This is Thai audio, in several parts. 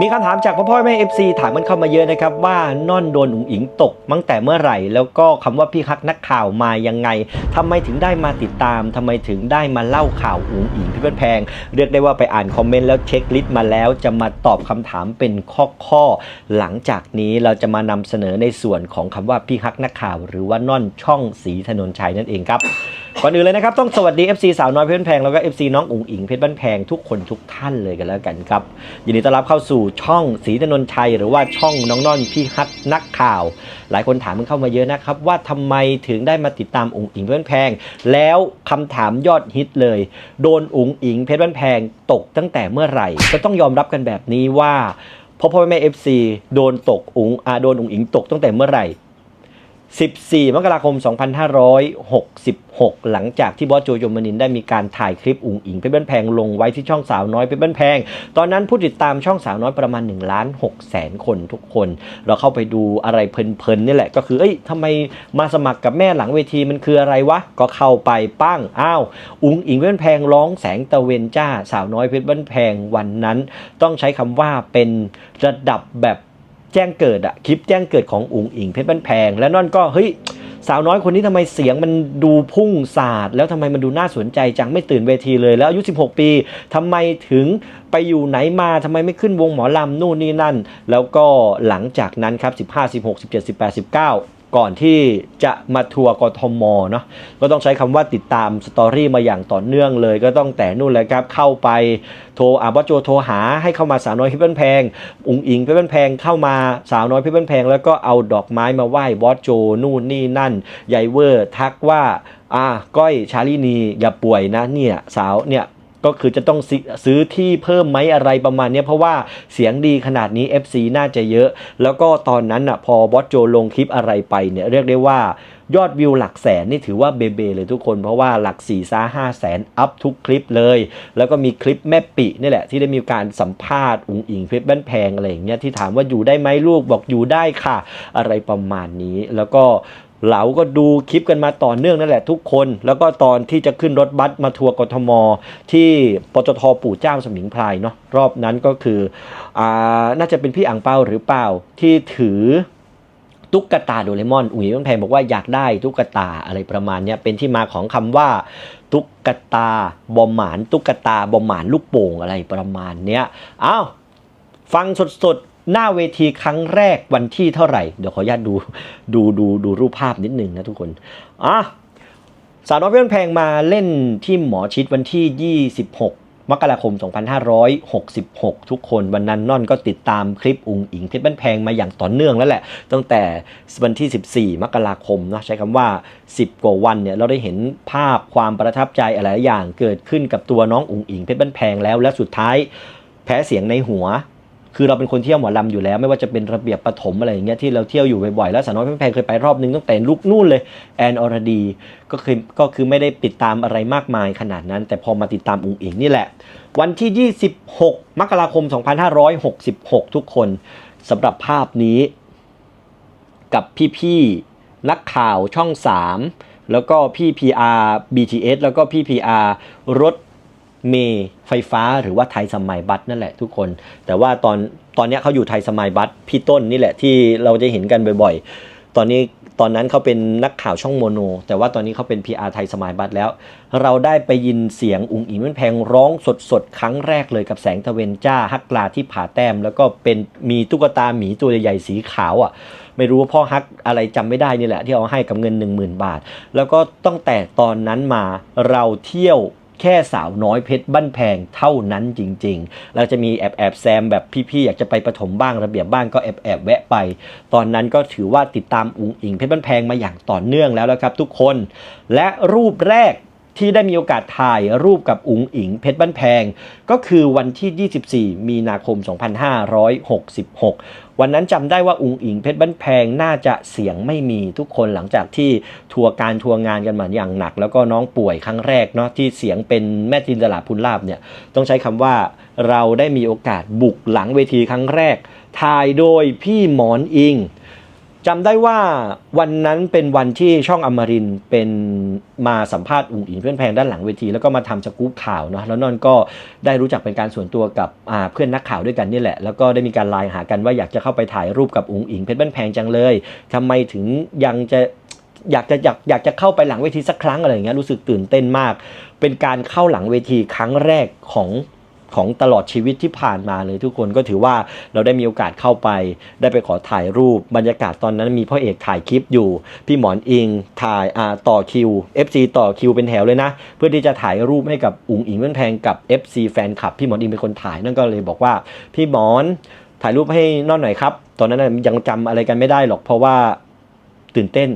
มีคำถามจากพ่อพ่อแม่เอฟซีถามมันเข้ามาเยอะนะครับ ว่านอนโดนอุ๋งอิงตกตั้งแต่เมื่อไหร่ แล้วก็คำว่าพี่คักนักข่าวมายังไงทำไมถึงได้มาติดตามทำไมถึงได้มาเล่าข่าวอุ๋งอิงพี่เพื่อนแพง เรียกได้ว่าไปอ่านคอมเมนต์แล้วเช็คลิสต์มาแล้วจะมาตอบคำถามเป็นข้อๆหลังจากนี้เราจะมานำเสนอในส่วนของคำว่าพี่คักนักข่าว หรือว่านอนช่องสีถนนชัยนั่นเองครับ ก่อนอื่นเลยนะครับ ต้องสวัสดี FC สาวน้อยเพชรบ้านแพง แล้วก็ FC น้องอุ๋งอิงเพชรบ้านแพงทุกคนทุกท่านเลยกันแล้วกันครับ ยินดีต้อนรับเข้าสู่ช่องสีถนนชัย หรือว่าช่องน้องน่อนพี่ฮักนักข่าว หลายคนถามมันเข้ามาเยอะนะครับ ว่าทำไมถึงได้มาติดตามอุ๋งอิงเพชรบ้านแพง แล้วคำถามยอดฮิตเลย โดนอุ๋งอิงเพชรบ้านแพงตกตั้งแต่เมื่อไหร่ ก็ต้องยอมรับกันแบบนี้ว่าพ่อพ่อแม่ FC โดนตกอุ๋งอาโดนอุ๋งอิงตกตั้งแต่เมื่อไหร่ 14 มกราคม 2566 หลังจากที่บอสโจโยมนินได้มีการถ่ายคลิปอุ๋งอิงเพชรบ้านแพงลงไว้ที่ช่องสาวน้อยเพชรบ้านแพง ตอนนั้นผู้ติดตามช่องสาวน้อยประมาณ1ล้าน6แสนคนทุกคน เราเข้าไปดูอะไรเพลินๆนี่แหละ ก็คือ เอ้ยทำไมมาสมัครกับแม่หลังเวทีมันคืออะไรวะ ก็เข้าไปปั้ง อ้าว อุ๋งอิงเพชรบ้านแพงร้องแสงตะเวนจ้า สาวน้อยเพชรบ้านแพงวันนั้น ต้องใช้คำว่าเป็นระดับแบบ แจ้งเกิดอะคลิปแจ้งเกิดของอุ๋งอิงเพชรบ้านแพง แล้วนั่นก็เฮ้ยสาวน้อยคนนี้ทำไมเสียงมันดูพุ่งสาดแล้วทำไมมันดูน่าสนใจจังไม่ตื่นเวทีเลยแล้วอายุ 16 ปีทำไมถึงไปอยู่ไหนมาทำไมไม่ขึ้นวงหมอลำนู่นนี่นั่น แล้วก็หลังจากนั้นครับ 15 16 17 18 19 ก่อนที่จะมาทัวร์กทมเนาะก็ต้องใช้คำว่าติดตามสตอรี่มาอย่างต่อเนื่องเลย ก็ต้องแต่นู่นเลยครับเข้าไปโทรอาบโจโทรหาให้เข้ามาสาวน้อยเพชรบ้านแพง อุงอิงเพชรบ้านแพงเข้ามาสาวน้อยเพชรบ้านแพง แล้วก็เอาดอกไม้มาไหว้บอสโจนู่นนี่นั่นยายเวอร์ทักว่าอ่าก้อยชาลินีอย่าป่วยนะเนี่ยสาวเนี่ย ก็คือจะต้องซื้อที่เพิ่มไหมอะไรประมาณนี้เพราะว่าเสียงดีขนาดนี้ FC น่าจะเยอะ แล้วก็ตอนนั้นอะพอบอสโจลงคลิปอะไรไปเนี่ยเรียกได้ว่ายอดวิวหลักแสนนี่ถือว่าเบเบเลยทุกคนเพราะว่าหลัก4ี่ซ่าห้าแสนอัพทุกคลิปเลย แล้วก็มีคลิปแม่ปินี่แหละ ที่ได้มีการสัมภาษณ์อุ๋งอิงเพชรบ้นแพงอะไรอย่างเงี้ยที่ถามว่าอยู่ได้ไหมลูกบอกอยู่ได้ค่ะ อะไรประมาณนี้ แล้วก็ เหลาก็ดูคลิปกันมาต่อเนื่องนั่นแหละทุกคน แล้วก็ตอนที่จะขึ้นรถบัสมาทัวร์กทม ที่ปตทปู่เจ้าสมิงพรายเนาะรอบนั้นก็คืออ่าน่าจะเป็นพี่อ่างเปาหรือเปล่าที่ถือตุ๊กตาโดเรมอนอุ๋ยมันแพงบอกว่าอยากได้ตุ๊กตาอะไรประมาณเนี้ยเป็นที่มาของคำว่า ตุ๊กตาบอมหมาน ตุ๊กตาบอมหมานลูกโป่งอะไรประมาณเนี้ยอ้าวฟังสดๆ หน้าเวทีครั้งแรกวันที่เท่าไหร่ เดี๋ยวขออนุญาตดูดูดูดูรูปภาพนิดหนึ่งนะทุกคนอะสาวน้อยเพื่อนแพงมาเล่นที่หมอชิดวันที่ 26 มกราคม 2566 ทุกคนวันนั้นน่อนก็ติดตามคลิปอุงอิงเพชรบ้านแพงมาอย่างต่อเนื่องแล้วแหละ ตั้งแต่วันที่ 14 มกราคมนะใช้คำว่า 10 กว่าวันเนี่ยเราได้เห็นภาพความประทับใจอะไรหลายอย่างเกิดขึ้นกับตัวน้องอุงอิงเพชรบ้านแพงแล้วและสุดท้ายแพ้เสียงในหัว คือเราเป็นคนเที่ยวหมอลำอยู่แล้ว ไม่ว่าจะเป็นระเบียบประถมอะไรอย่างเงี้ยที่เราเที่ยวอยู่บ่อยๆแล้วสาวน้อยแพงเคยไปรอบนึงตั้งแต่ลุกนู่นเลยแอนอรดีก็คือก็คือไม่ได้ติดตามอะไรมากมายขนาดนั้น แต่พอมาติดตามอุงอิงนี่แหละ วันที่ 26 มกราคม 2566 ทุกคนสำหรับภาพนี้ กับพี่ๆนักข่าวช่อง 3 แล้วก็พี่ PR BTS แล้วก็พี่ PR รถ มย์ไฟฟ้าหรือว่าไทยสมัยบัสนั่นแหละทุกคน แต่ว่าตอนตอนนี้เขาอยู่ไทยสมัยบัสพี่ต้นนี่แหละที่เราจะเห็นกันบ่อยๆ ตอนนี้ตอนนั้นเขาเป็นนักข่าวช่องโมโน แต่ว่าตอนนี้เขาเป็น PR ไทยสมัยบัสแล้ว เราได้ไปยินเสียงอุ๋งอิงมันแพงร้องสดๆ ครั้งแรกเลยกับแสงตะเวนจ้าฮักลาที่ผาแต้ม แล้วก็เป็นมีตุ๊กตาหมีตัวใหญ่ๆสีขาวอะไม่รู้ว่าพ่อฮักอะไรจำไม่ได้นี่แหละ ที่เอาให้กับเงิน 10,000 บาท แล้วก็ตั้งแต่ตอนนั้นมาเราเที่ยว แค่สาวน้อยเพชรบ้านแพงเท่านั้นจริงๆ เราจะมีแอบแอบแซมแบบพี่ๆ อยากจะไปประถมบ้างระเบียบบ้างก็แอบแอบแวะไป ตอนนั้นก็ถือว่าติดตามอุงอิงเพชรบ้านแพงมาอย่างต่อเนื่องแล้วนะครับทุกคน และรูปแรก ที่ได้มีโอกาสถ่ายรูปกับอุ๋งอิงเพชรบ้านแพง ก็คือวันที่ 24 มีนาคม 2566 วันนั้นจำได้ว่าอุ๋งอิงเพชรบ้านแพงน่าจะเสียงไม่มีทุกคนหลังจากที่ทัวร์การทัวร์งานกันมาอย่างหนัก แล้วก็น้องป่วยครั้งแรกเนาะที่เสียงเป็นแม่จินตลาพุนลาบเนี่ยต้องใช้คำว่าเราได้มีโอกาสบุกหลังเวทีครั้งแรกถ่ายโดยพี่หมอนอิง จำได้ว่าวันนั้นเป็นวันที่ช่องอมรินเป็นมาสัมภาษณ์อุ๋งอิงเพื่อนแพงด้านหลังเวที แล้วก็มาทำสกู๊ปข่าวเนาะแล้วนนก็ได้รู้จักเป็นการส่วนตัวกับเพื่อนนักข่าวด้วยกันนี่แหละ แล้วก็ได้มีการไลน์หากันว่าอยากจะเข้าไปถ่ายรูปกับอุ๋งอิงเพชรบ้านแพงจังเลยทำไมถึงยังจะอยากจะอยากอยากจะเข้าไปหลังเวทีสักครั้งอะไรอย่างเงี้ยรู้สึกตื่นเต้นมาก เป็นการเข้าหลังเวทีครั้งแรกของ ของตลอดชีวิตที่ผ่านมาเลยทุกคนก็ถือว่าเราได้มีโอกาสเข้าไป ได้ไปขอถ่ายรูปบรรยากาศตอนนั้นมีพ่อเอกถ่ายคลิปอยู่ พี่หมอนอิงถ่ายอ่าต่อคิว FC ต่อคิวเป็นแถวเลยนะ เพื่อที่จะถ่ายรูปให้กับอุ๋งอิงเพื่อนแพงกับ FC แฟนคลับ พี่หมอนอิงเป็นคนถ่ายนั่นก็เลยบอกว่า พี่หมอนถ่ายรูปให้นอนหน่อยครับ ตอนนั้นยังจำอะไรกันไม่ได้หรอกเพราะว่าตื่นเต้น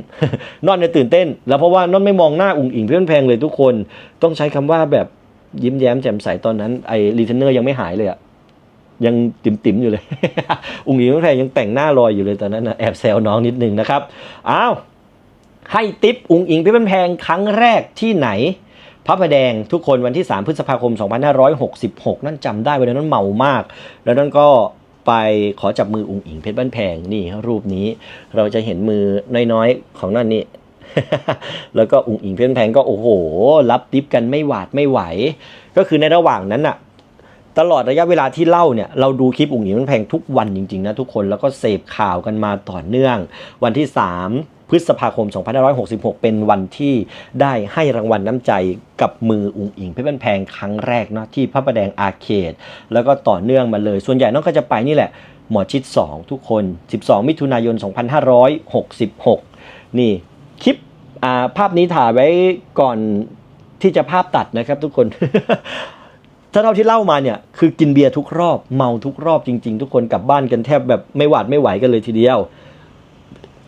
นอนเนี่ยตื่นเต้น แล้วเพราะว่านอนไม่มองหน้าอุ๋งอิงเพื่อนแพงเลยทุกคน ต้องใช้คำว่าแบบ ยิ้มแย้มแจ่มใสตอนนั้นไอ้รีเทนเนอร์ยังไม่หายเลยอะยังติ่มติมอยู่เลย อุ๋งอิงเพื่อนแพงยังแต่งหน้าลอยอยู่เลยตอนนั้นนะแอบแซวน้องนิดนึงนะครับ อ้าว ให้ติปอุ๋งอิงเพื่อนแพงครั้งแรกที่ไหนพระประแดงทุกคนวันที่ 3 พฤษภาคม 2566 นั่นจำได้วันนั้นเมามาก แล้วนั่นก็ไปขอจับมืออุ๋งอิงเพชรบ้านแพงนี่รูปนี้ เราจะเห็นมือน้อยๆของนั่นนี่ แล้วก็อุ๋งอิงเพชรบ้านแพงก็โอ้โห รับทิปกันไม่หวาดไม่ไหว ก็คือในระหว่างนั้นอะตลอดระยะเวลาที่เล่าเนี่ยเราดูคลิปอุ๋งอิงเพชรบ้านแพงทุกวันจริงๆนะทุกคนแล้วก็เสพข่าวกันมาต่อเนื่อง วันที่ 3 พฤษภาคม 2566 เป็นวันที่ได้ให้รางวัลน้ำใจกับมืออุ๋งอิงเพชรบ้านแพงครั้งแรกเนาะที่พระประแดงอาเคดแล้วก็ต่อเนื่องมาเลย ส่วนใหญ่น้องก็จะไปนี่แหละหมอชิด 2 ทุกคน 12 มิถุนายน 2566 นี่ คลิปอ่าภาพนี้ถ่ายไว้ก่อนที่จะภาพตัดนะครับทุกคน ถ้าเท่าที่เล่ามาเนี่ยคือกินเบียร์ทุกรอบเมาทุกรอบจริง ๆ ทุกคนกลับบ้านกันแทบแบบไม่หวาดไม่ไหวกันเลยทีเดียว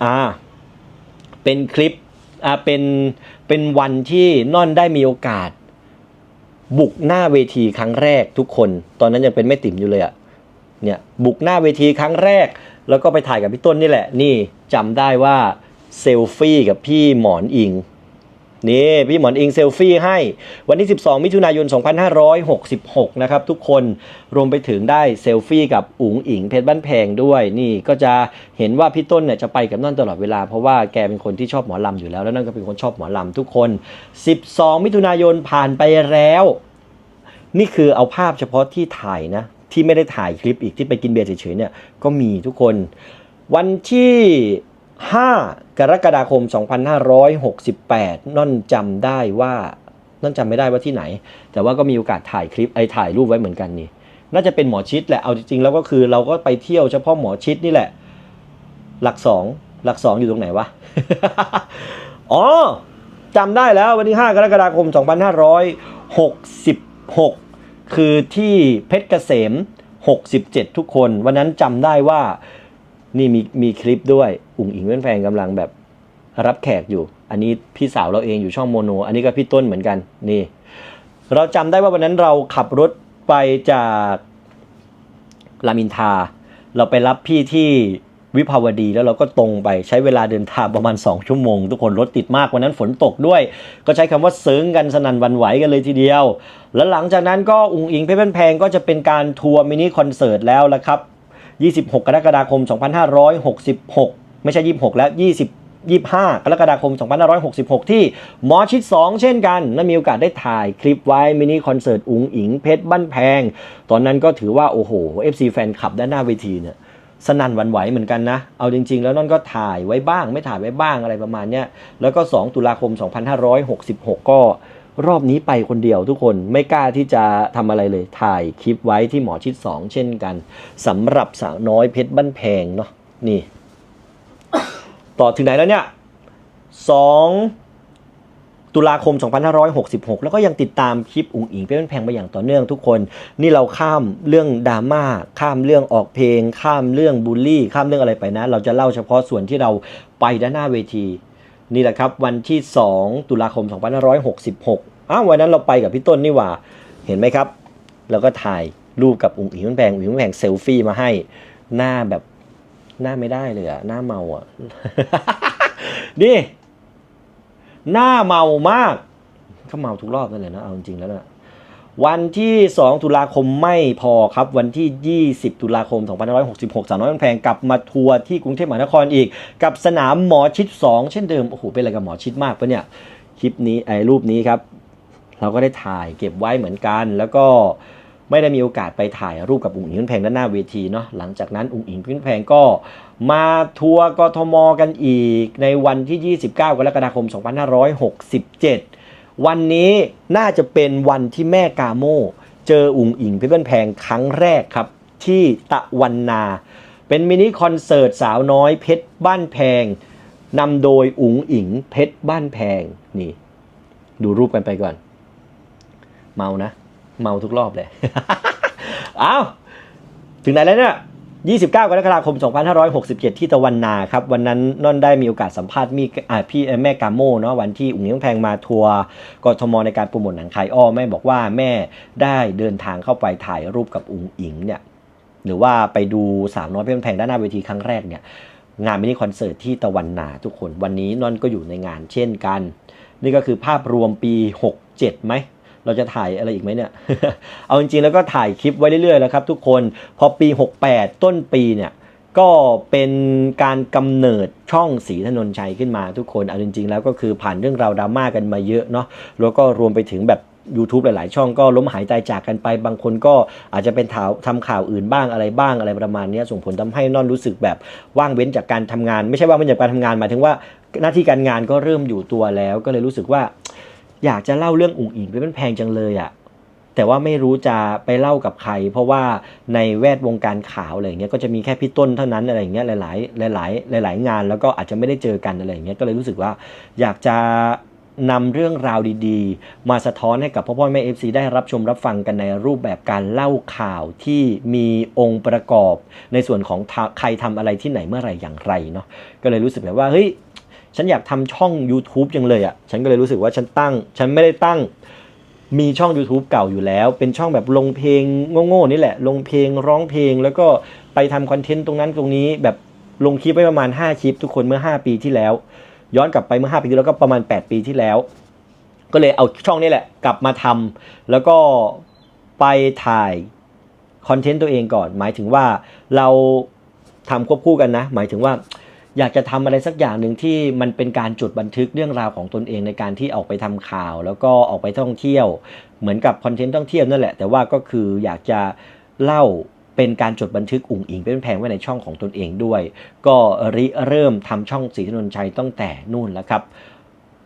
อ่า เป็นคลิปอ่าเป็นเป็นวันที่น่อนได้มีโอกาส บุกหน้าเวทีครั้งแรกทุกคน ตอนนั้นยังเป็นแม่ติ๋มอยู่เลยอะเนี่ยบุกหน้าเวทีครั้งแรก แล้วก็ไปถ่ายกับพี่ต้นนี่แหละ นี่จำได้ว่า เซลฟี่กับพี่หมอนอิงนี่พี่หมอนอิงเซลฟี่ให้วันที่ 12 มิถุนายน 2566 นะครับทุกคนรวมไปถึงได้เซลฟี่กับอุ๋งอิงเพชรบ้านแพงด้วย นี่ก็จะเห็นว่าพี่ต้นเนี่ยจะไปกับนั่นตลอดเวลา เพราะว่าแกเป็นคนที่ชอบหมอลำอยู่แล้ว แล้วนั่นก็เป็นคนชอบหมอลำทุกคน 12 มิถุนายนผ่านไปแล้ว นี่คือเอาภาพเฉพาะที่ถ่ายนะ ที่ไม่ได้ถ่ายคลิปอีกที่ไปกินเบียร์เฉยๆเนี่ยก็มีทุกคน วันที่ 5 กรกฎาคม 2568น่อนจำได้ว่านั่นจำไม่ได้ว่าที่ไหน แต่ว่าก็มีโอกาสถ่ายคลิปไอ้ถ่ายรูปไว้เหมือนกันนี่ น่าจะเป็นหมอชิดแหละ เอาจริงๆแล้วก็คือเราก็ไปเที่ยวเฉพาะหมอชิดนี่แหละ หลักสองหลักสองอยู่ตรงไหนวะ อ๋อจำได้แล้ววันที่ 5 กรกฎาคม 2566 คือที่เพชรเกษม 67 ทุกคน วันนั้นจำได้ว่านี่มีมีคลิปด้วย อุ๋งอิงเพื่อนแฟนกำลังแบบรับแขกอยู่ อันนี้พี่สาวเราเองอยู่ช่องโมโน อันนี้ก็พี่ต้นเหมือนกันนี่ เราจำได้ว่าวันนั้นเราขับรถไปจากรามินทา เราไปรับพี่ที่วิภาวดีแล้วเราก็ตรงไปใช้เวลาเดินทางประมาณ 2 ชั่วโมง ทุกคนรถติดมากวันนั้นฝนตกด้วย ก็ใช้คำว่าเซิงกันสนั่นวันไหวกันเลยทีเดียว แล้วหลังจากนั้นก็อุงอิงเพชรบ้านแพงก็จะเป็นการทัวร์มินิคอนเสิร์ตแล้วละครับ 26 กรกฎาคม 2566 ไม่ใช่ 26 แล้ว 20 25 กรกฎาคม 2566 ที่หมอชิด 2 เช่นกันและมีโอกาสได้ถ่ายคลิปไว้มินิคอนเสิร์ตอุ๋งอิงเพชรบ้านแพง ตอนนั้นก็ถือว่า โอ้โห FC แฟนคลับด้านหน้าเวทีเนี่ยสนั่นวันไหวเหมือนกันนะ เอาจริง ๆ แล้วนั่นก็ถ่ายไว้บ้าง ไม่ถ่ายไว้บ้างอะไรประมาณเนี้ย แล้วก็ 2 ตุลาคม 2566 ก็รอบนี้ไปคนเดียวทุกคนไม่กล้าที่จะทำอะไรเลย ถ่ายคลิปไว้ที่หมอชิด 2 เช่นกันสำหรับสาวน้อยเพชรบ้านแพงเนาะนี่ ต่อถึงไหนแล้วเนี่ย2ตุลาคม 2566 แล้วก็ยังติดตามคลิปอุ๋งอิงเพชรบ้านแพงมาอย่างต่อเนื่องทุกคน นี่เราข้ามเรื่องดราม่าข้ามเรื่องออกเพลง ข้ามเรื่องบูลลี่ ข้ามเรื่องอะไรไปนะ เราจะเล่าเฉพาะส่วนที่เราไปด้านหน้าเวที นี่แหละครับวันที่ 2 ตุลาคม 2566 อ้าววันนั้นเราไปกับพี่ต้นนี่หว่า เห็นไหมครับ แล้วก็ถ่ายรูปกับอุ๋งอิงมันแพงอุ๋งอิงมันแพงเซลฟี่มาให้หน้าแบบ หน้าไม่ได้เลยอะหน้าเมาอะนี่หน้าเมามากก็เมาทุกรอบนั่นแหละนะเอาจริงๆแล้วนะวันที่ 2 ตุลาคมไม่พอครับ วันที่ 20 ตุลาคม 2566 สาวน้อยมันแพงกลับมาทัวร์ที่กรุงเทพมหานครอีก กับสนามหมอชิด 2 เช่นเดิม โอ้โห เป็นอะไรกับหมอชิดมากปะเนี่ย คลิปนี้ไอ้รูปนี้ครับ เราก็ได้ถ่ายเก็บไว้เหมือนกันแล้วก็ ไม่ได้มีโอกาสไปถ่ายรูปกับอุ๋งอิงพื่อนแพงด้านหน้าเวทีเนาะหลังจากนั้นอุ๋งอิงพื่อนแพงก็มาทัวร์กทมกันอีกในวันที่ 29 กรกฎาคม 2567 วันนี้น่าจะเป็นวันที่แม่กาโมเจออุ๋งอิงเพื่อนแพงครั้งแรกครับที่ตะวันนา เป็นมินิคอนเสิร์ตสาวน้อยเพชรบ้านแพงนำโดยอุ๋งอิงเพชรบ้านแพงนี่ ดูรูปกันไปก่อน เมานะ เมาทุกรอบเลย เอ้าถึงไหนแล้วเนี่ย29 กรกฎาคม 2567 ที่ตะวันนาครับ วันนั้นนอนได้มีโอกาสสัมภาษณ์มี่พี่แม่กาโมเนาะวันที่อุ๋งอิงแพงมาทัวร์กทมในการโปรโมทหนังขายอ้อแม่บอกว่าแม่ได้เดินทางเข้าไปถ่ายรูปกับอุ๋งอิงเนี่ยหรือว่าไปดูสาวน้อยเพื่อนแพงด้านหน้าเวทีครั้งแรกเนี่ยงานมินิคอนเสิร์ตที่ตะวันนาทุกคนวันนี้นอนก็อยู่ในงานเช่นกัน นี่ก็คือภาพรวมปี 67ไหม เราจะถ่ายอะไรอีกไหมเนี่ย เอาจริงๆแล้วก็ถ่ายคลิปไว้เรื่อยๆแล้วครับทุกคน พอปี 68 ต้นปีเนี่ยก็เป็นการกำเนิดช่องสีถนนชัยขึ้นมาทุกคน เอาจริง ๆ แล้วก็คือผ่านเรื่องราวดราม่ากันมาเยอะเนาะ แล้วก็รวมไปถึงแบบ YouTube หลาย ๆ ช่องก็ล้มหายตายจากกันไป บางคนก็อาจจะเป็นถาวทำข่าวอื่นบ้างอะไรบ้างอะไรประมาณนี้ส่งผลทำให้นอนรู้สึกแบบว่างเว้นจากการทำงาน ไม่ใช่ว่างเว้นจากการทำงานหมายถึงว่าหน้าที่การงานก็เริ่มอยู่ตัวแล้ว ก็เลยรู้สึกว่า อยากจะเล่าเรื่องอุ๋งอิงเป็นแพงจังเลยอะ่ะแต่ว่าไม่รู้จะไปเล่ากับใคร เพราะว่าในแวดวงการข่าวอะไรเงี้ยก็จะมีแค่พี่ต้นเท่านั้นอะไรเงี้ยหลาย ๆ หลาย ๆ หลาย ๆ งานแล้วก็อาจจะไม่ได้เจอกันอะไรเงี้ยก็เลยรู้สึกว่า อยากจะนำเรื่องราวดีๆ มาสะท้อนให้กับพ่อพ่อแม่เอฟซีได้รับชมรับฟังกันในรูปแบบการเล่าข่าวที่มีองค์ประกอบ ในส่วนของทาใครทำอะไรที่ไหนเมื่อไหร่อย่างไรเนาะก็เลยรู้สึกแบบว่าเฮ้ย ฉันอยากทำช่อง YouTube จังเลยอะ่ะ ฉันก็เลยรู้สึกว่าฉันตั้ง ฉันไม่ได้ตั้ง มีช่อง YouTube เก่าอยู่แล้ว เป็นช่องแบบลงเพลงโง่ๆนี่แหละ ลงเพลงร้องเพลง แล้วก็ไปทำคอนเทนต์ตรงนั้นตรงนี้ แบบลงคลิปไปประมาณ 5 คลิปทุกคนเมื่อ 5 ปีที่แล้ว ย้อนกลับไปเมื่อ 5 ปีที่แล้วก็ประมาณ 8 ปีที่แล้ว ก็เลยเอาช่องนี้แหละ กลับมาทำแล้วก็ไปถ่ายคอนเทนต์ตัวเองก่อน หมายถึงว่าเราทำควบคู่กันนะ หมายถึงว่า อยากจะทำอะไรสักอย่างหนึ่งที่มันเป็นการจดบันทึกเรื่องราวของตนเองในการที่ออกไปทำข่าว แล้วก็ออกไปท่องเที่ยว เหมือนกับคอนเทนต์ท่องเที่ยวนั่นแหละแต่ว่าก็คืออยากจะเล่าเป็นการจดบันทึกอุ่งอิงเป็นแพงไว้ในช่องของตนเองด้วย ก็ริเริ่มทำช่องสีถนนชัยตั้งแต่นู่นแล้วครับ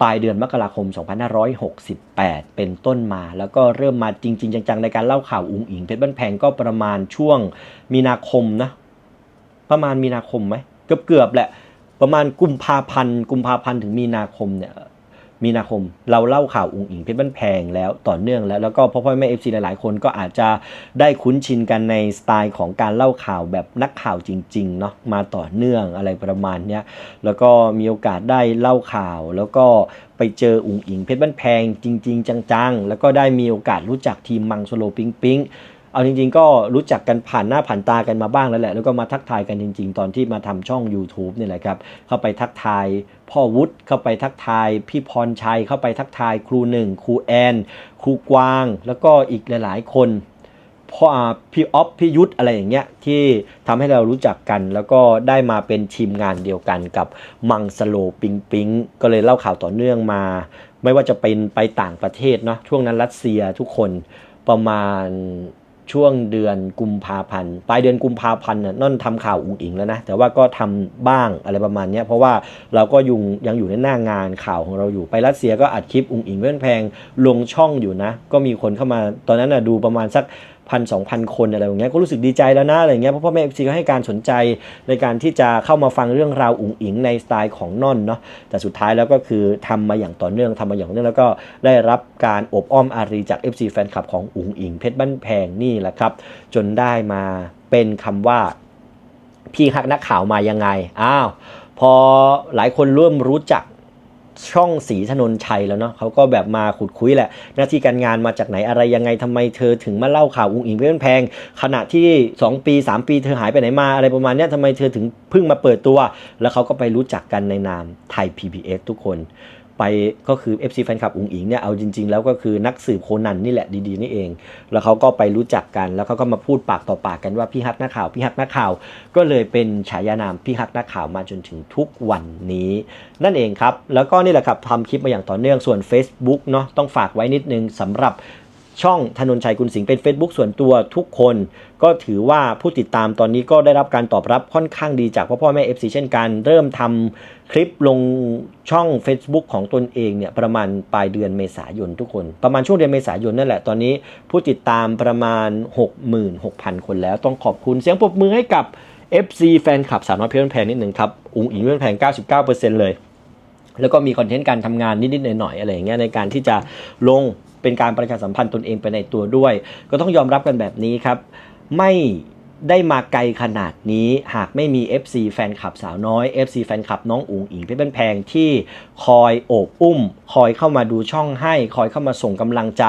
ปลายเดือนมกราคม 2568 เป็นต้นมา แล้วก็เริ่มมาจริง ๆ จังๆ ในการเล่าข่าวอุ๋งอิงเพชรบ้านแพงก็ประมาณช่วงมีนาคมนะ ประมาณมีนาคมไหม เกือบเกือบๆแหละ ประมาณกุมภาพันธ์กุมภาพันธ์ถึงมีนาคมเนี่ยมีนาคมเราเล่าข่าวอุ๋งอิงเพชรบ้านแพงแล้วต่อเนื่องแล้ว แล้วก็พ่อพ่อแม่เอฟซีหลายๆ คนก็อาจจะได้คุ้นชินกันในสไตล์ของการเล่าข่าวแบบนักข่าวจริงๆเนาะมาต่อเนื่องอะไรประมาณเนี้ยแล้วก็มีโอกาสได้เล่าข่าว แล้วก็ไปเจออุ๋งอิงเพชรบ้านแพงจริง ๆ จังๆ แล้วก็ได้มีโอกาสรู้จักทีมมังสโลปิงปิง เอาจริง ๆ ก็รู้จักกันผ่านหน้าผ่านตากันมาบ้างแล้วแหละ แล้วก็มาทักทายกันจริง ๆ ตอนที่มาทำช่อง YouTube เนี่ยแหละครับ เข้าไปทักทายพ่อวุฒิเข้าไปทักทายพี่พรชัย เข้าไปทักทายครูหนึ่งครูแอน ครูกวาง แล้วก็อีกหลาย ๆ คนพ่อพี่ออฟพี่ยุทธอะไรอย่างเงี้ยที่ทำให้เรารู้จักกัน แล้วก็ได้มาเป็นทีมงานเดียวกันกับมังสโลปิงปิงก็เลยเล่าข่าวต่อเนื่องมา ไม่ว่าจะเป็นไปต่างประเทศเนาะช่วงนั้นรัสเซียทุกคนประมาณ ช่วงเดือนกุมภาพันธ์ปลายเดือนกุมภาพันธ์น่ะนั่นทำข่าวอุ๋งอิงแล้วนะ แต่ว่าก็ทำบ้างอะไรประมาณนี้เพราะว่าเราก็ยุงยังอยู่ในหน้างานข่าวของเราอยู่ ไปรัสเซียก็อัดคลิปอุ๋งอิงเพื่อนแพงลงช่องอยู่นะ ก็มีคนเข้ามาตอนนั้นน่ะดูประมาณสัก พันสองพันคนอะไรอย่างเงี้ยก็รู้สึกดีใจแล้วนะอะไรเงี้ยเพราะพ่อแม่เอฟซีก็ให้การสนใจในการที่จะเข้ามาฟังเรื่องราวอุ๋งอิงในสไตล์ของนอนเนาะแต่สุดท้ายแล้วก็คือทำมาอย่างต่อเนื่องทำมาอย่างต่อเนื่องแล้วก็ได้รับการอบอ้อมอารีจาก FC แฟนคลับของอุ๋งอิงเพชรบ้านแพงนี่แหละครับ จนได้มาเป็นคำว่าพี่ฮักนักข่าวมายังไงอ้าวพอหลายคนเริ่มรู้จัก ช่องสีถนนชัยแล้วเนาะเขาก็แบบมาขุดคุยแหละ หน้าที่การงานมาจากไหนอะไรยังไงทำไมเธอถึงมาเล่าข่าวอุ้งอิงเพื่อนแพง ขณะที่ 2 ปี 3 ปีเธอหายไปไหนมาอะไรประมาณนี้ทำไมเธอถึงเพิ่งมาเปิดตัว แล้วเขาก็ไปรู้จักกันในนามไทย PBS ทุกคน ไปก็คือ FC แฟนคลับอุ๋งอิงเนี่ยเอาจริง ๆ แล้วก็คือนักสืบโคนันนี่แหละดีๆนี่เอง แล้วเขาก็ไปรู้จักกันแล้วเขาก็มาพูดปากต่อปากกันว่าพี่ฮักนักข่าวพี่ฮักนักข่าว ก็เลยเป็นฉายานามพี่ฮักนักข่าวมาจนถึงทุกวันนี้ นั่นเองครับ แล้วก็นี่แหละครับทำคลิปมาอย่างต่อเนื่องส่วน Facebook เนาะต้องฝากไว้นิดนึงสำหรับ ช่องธนนชัยกุลสิงห์เป็น Facebook ส่วนตัวทุกคน ก็ถือว่าผู้ติดตามตอนนี้ก็ได้รับการตอบรับค่อนข้างดีจากพ่อพ่อแม่ FC เช่นกัน เริ่มทำคลิปลงช่อง Facebook ของตนเองเนี่ยประมาณปลายเดือนเมษายนทุกคน ประมาณช่วงเดือนเมษายนนั่นแหละตอนนี้ผู้ติดตามประมาณ 66,000 คนแล้วต้องขอบคุณเสียงปรบมือให้กับ FC แฟนคลับสาวน้อยเพชรบ้านแพงนิดหนึ่งครับอุ๋งอิงเพชรบ้านแพง 99%เลยแล้วก็มีคอนเทนต์การทำงานนิดๆหน่อยๆอะไรอย่างเงี้ยในการที่จะลง เป็นการประชาสัมพันธ์ตนเองไปในตัวด้วย ก็ต้องยอมรับกันแบบนี้ครับ ไม่ ได้มาไกลขนาดนี้หากไม่มี FC แฟนคลับสาวน้อย FC แฟนคลับน้องอุ๋งอิงเพชรบ้านแพงที่คอยโอบอุ้ม คอยเข้ามาดูช่องให้ คอยเข้ามาส่งกำลังใจ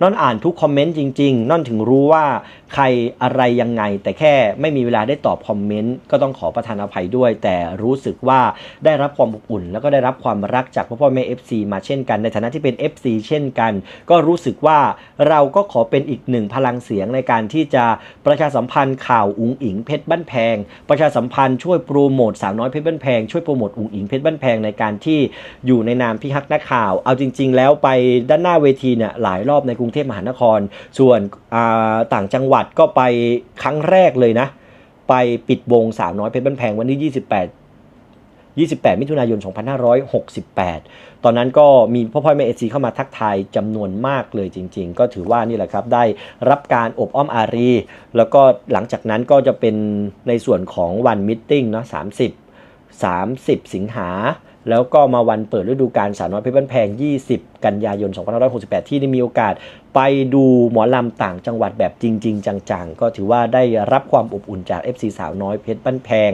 นอนอ่านทุกคอมเมนต์จริง ๆนอนถึงรู้ว่าใครอะไรยังไง แต่แค่ไม่มีเวลาได้ตอบคอมเมนต์ก็ต้องขอประทานอภัยด้วย แต่รู้สึกว่าได้รับความอบอุ่น แล้วก็ได้รับความรักจากพ่อพ่อแม่ FC มาเช่นกัน ในฐานะที่เป็น FC เช่นกัน ก็รู้สึกว่าเราก็ขอเป็นอีกหนึ่งพลังเสียงในการที่จะประชาสัมพันธ์ข่าวอุ๋งอิงเพชรบ้านแพง ประชาสัมพันธ์ช่วยโปรโมทสาวน้อยเพชรบ้านแพงช่วยโปรโมทอุ๋งอิงเพชรบ้านแพงในการที่อยู่ในนามพี่ฮักนักข่าว เอาจริง ๆ แล้วไปด้านหน้าเวทีเนี่ยหลายรอบในกรุงเทพมหานคร ส่วนต่างจังหวัดก็ไปครั้งแรกเลยนะ ไปปิดวงสาวน้อยเพชรบ้านแพงวันที่ 28 28 มิถุนายน 2568 ตอนนั้นก็มีพ่อพ่อแม่เอซีเข้ามาทักทายจำนวนมากเลยจริง ๆ ก็ถือว่านี่แหละครับได้รับการอบอ้อมอารี แล้วก็หลังจากนั้นก็จะเป็นในส่วนของวันมิทติ้งเนาะ30 30 สิงหา แล้วก็มาวันเปิดฤดูกาลสาวน้อยเพชรบ้านแพง 20 กันยายน 2568 ที่ได้มีโอกาสไปดูหมอลำต่างจังหวัดแบบจริง ๆ จังๆ ก็ถือว่าได้รับความอบอุ่นจาก FC สาวน้อยเพชรบ้านแพง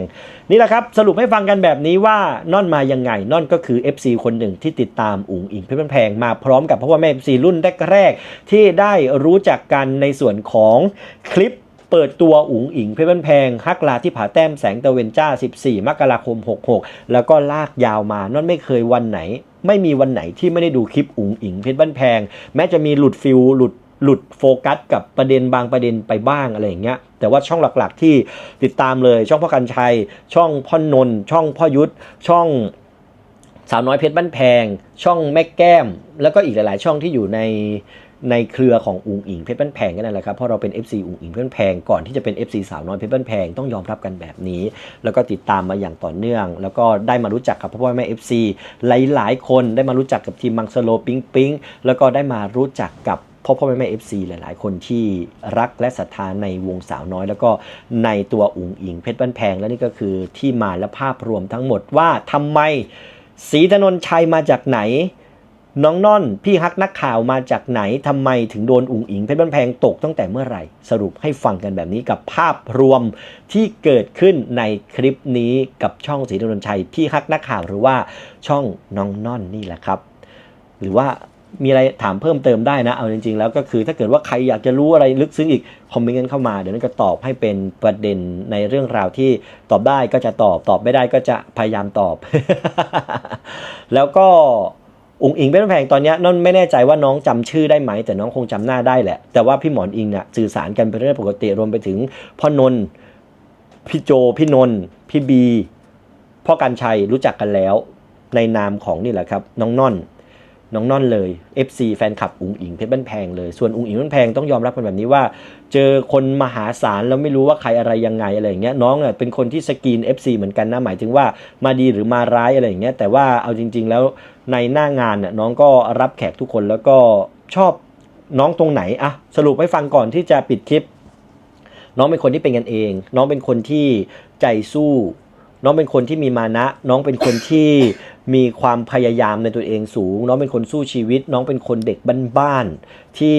นี่แหละครับ สรุปให้ฟังกันแบบนี้ว่าน่อนมายังไงน่อนก็คือ FC คนหนึ่งที่ติดตามอุ๋งอิงเพชรบ้านแพงมาพร้อมกับพ่อพ่อแม่ FC รุ่นแรกๆที่ได้รู้จักกันในส่วนของคลิป เปิดตัวอุ๋งอิงเพชรบ้านแพงฮักลาที่ผาแต้มแสงตะเวนจ้า 14 มกราคม 66 แล้วก็ลากยาวมานั่นไม่เคยวันไหน ไม่มีวันไหนที่ไม่ได้ดูคลิปอุ๋งอิงเพชรบ้านแพง แม้จะมีหลุดฟิลหลุดหลุดโฟกัสกับประเด็นบางประเด็นไปบ้างอะไรอย่างเงี้ย แต่ว่าช่องหลักๆที่ติดตามเลยช่องพ่อกันชัย ช่องพ่อนนท์ช่องพ่อยุทธช่องสาวน้อยเพชรบ้านแพง ช่องแม่แก้ม แล้วก็อีกหลาย ๆ ช่องที่อยู่ใน ในเครือของอุงอิงเพชรบ้านแพงกันนั่นแหละครับเพราะเราเป็น FC อุงอิงเพชรบ้านแพงก่อนที่จะเป็น FC สาวน้อยเพชรบ้านแพงต้องยอมรับกันแบบนี้ แล้วก็ติดตามมาอย่างต่อเนื่อง แล้วก็ได้มารู้จักกับพ่อพ่อแม่ FC หลาย ๆ คนได้มารู้จักกับทีมมังสโลปิงปิงแล้วก็ได้มารู้จักกับพ่อพ่อแม่แม่ FC หลาย ๆ คนที่รักและศรัทธาในวงสาวน้อย แล้วก็ในตัวอุ๋งอิงเพชรบ้านแพงและนี่ก็คือที่มาและภาพรวมทั้งหมดว่าทำไมศรีถนนชัยมาจากไหน น้องน่อน พี่ฮักนักข่าวมาจากไหนทำไมถึงโดนอุ๋งอิงเพชรบ้านแพงตกตั้งแต่เมื่อไหร่ สรุปให้ฟังกันแบบนี้กับภาพรวมที่เกิดขึ้นในคลิปนี้กับช่องศรีถนชัย พี่ฮักนักข่าวหรือว่าช่องน้องน่อนนี่แหละครับ หรือว่ามีอะไรถามเพิ่มเติมได้นะ เอาจริงๆ แล้วก็คือถ้าเกิดว่าใครอยากจะรู้อะไรลึกซึ้งอีก คอมเมนต์กันเข้ามา เดี๋ยวนั้นก็ตอบให้เป็นประเด็นในเรื่องราวที่ตอบได้ก็จะตอบ ตอบไม่ได้ก็จะพยายามตอบ แล้วก็ องอิงเป็นแพงตอนนี้ยนนไม่แน่ใจว่าน้องจำชื่อได้ไหม แต่น้องคงจำหน้าได้แหละ แต่ว่าพี่หมอนอิงเนี่ยสื่อสารกันเป็นเรื่องปกติรวมไปถึงพ่อนนท์พี่โจพี่นนท์พี่บี พ่อกันชัยรู้จักกันแล้ว ในนามของนี่แหละครับ น้องน่อนน้องน่อนเลย FC แฟนคลับอุ๋งอิงเพชรบ้านแพงเลย ส่วนอุ๋งอิงเพชรบ้านแพงต้องยอมรับกันแบบนี้ว่า เจอคนมหาศาลแล้วไม่รู้ว่าใครอะไรยังไงอะไรอย่างเงี้ยน้องเนี่ยเป็นคนที่สกรีน FC เหมือนกันนะหมายถึงว่ามาดีหรือมาร้ายอะไรอย่างเงี้ยแต่ว่าเอาจริง ๆ แล้ว ในหน้างานเนี่ยน้องก็รับแขกทุกคนแล้วก็ชอบน้องตรงไหนอะสรุปให้ฟังก่อนที่จะปิดคลิป น้องเป็นคนที่เป็นกันเอง น้องเป็นคนที่ใจสู้ น้องเป็นคนที่มีมานะ น้องเป็นคนที่มีความพยายามในตัวเองสูง น้องเป็นคนสู้ชีวิต น้องเป็นคนเด็กบ้านๆที่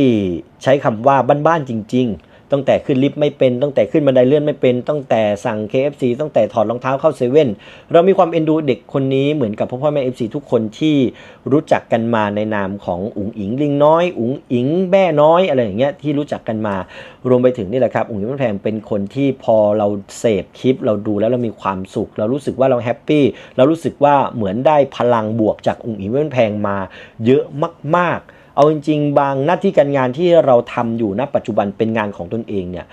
ใช้คำว่าบ้านๆจริง ๆ ตั้งแต่ขึ้นลิฟต์ไม่เป็นตั้งแต่ขึ้นบันไดเลื่อนไม่เป็นตั้งแต่สั่ง KFC ตั้งแต่ถอดรองเท้าเข้าเซเว่นเรามีความเอ็นดูเด็กคนนี้เหมือนกับพ่อพ่อแม่ FC ทุกคนที่รู้จักกันมาในนามของอุ๋งอิงลิงน้อย อุ๋งอิงแม่น้อยอะไรอย่างเงี้ยที่รู้จักกันมารวมไปถึงนี่แหละครับอุ๋งอิงแพงเป็นคนที่พอเราเสพคลิป เราดูแล้วเรามีความสุข เรารู้สึกว่าเราแฮปปี้เรารู้สึกว่าเหมือนได้พลังบวกจากอุ๋งอิงแพงมาเยอะมาก ๆ เอาจริงๆ บางหน้าที่การงานที่เราทำอยู่ณปัจจุบันเป็นงานของตนเองเนี่ย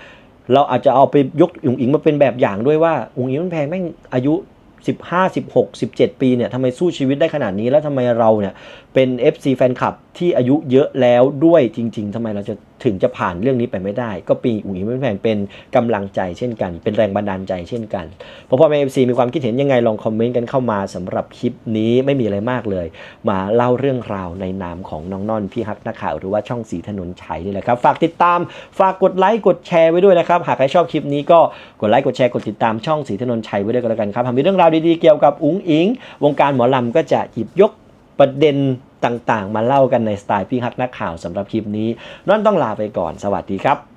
เราอาจจะเอาไปยกอุ๋งอิงมาเป็นแบบอย่างด้วยว่าอุ๋งอิงมันแพงแม่งอายุ 15 16 17 ปีเนี่ยทำไมสู้ชีวิตได้ขนาดนี้แล้วทำไมเราเนี่ยเป็น FC แฟนคลับที่อายุเยอะแล้วด้วยจริง ๆทำไมเราจะถึงจะผ่านเรื่องนี้ไปไม่ได้ ก็ปีอุ๋งอิงแพงเป็นกำลังใจเช่นกัน เป็นแรงบันดาลใจเช่นกันพอพ่อแม่ FC มีความคิดเห็นยังไงลองคอมเมนต์กันเข้ามาสำหรับคลิปนี้ไม่มีอะไรมากเลย มาเล่าเรื่องราวในนามของน้องนอนพี่ฮักนักข่าวหรือว่าช่องสีถนนชัยนี่แหละครับ ฝากติดตามฝากกดไลค์กดแชร์ไว้ด้วยนะครับ หากใครชอบคลิปนี้ก็กดไลค์กดแชร์กดติดตามช่องสีถนนชัยไว้ด้วยกันแล้วกันครับหากมีเรื่องราวดีๆเกี่ยวกับอุ๋งอิง วงการหมอลำก็จะหยิบยก ประเด็นต่างๆ มาเล่ากันในสไตล์พี่ฮักนักข่าวสำหรับคลิปนี้นอนต้องลาไปก่อนสวัสดีครับ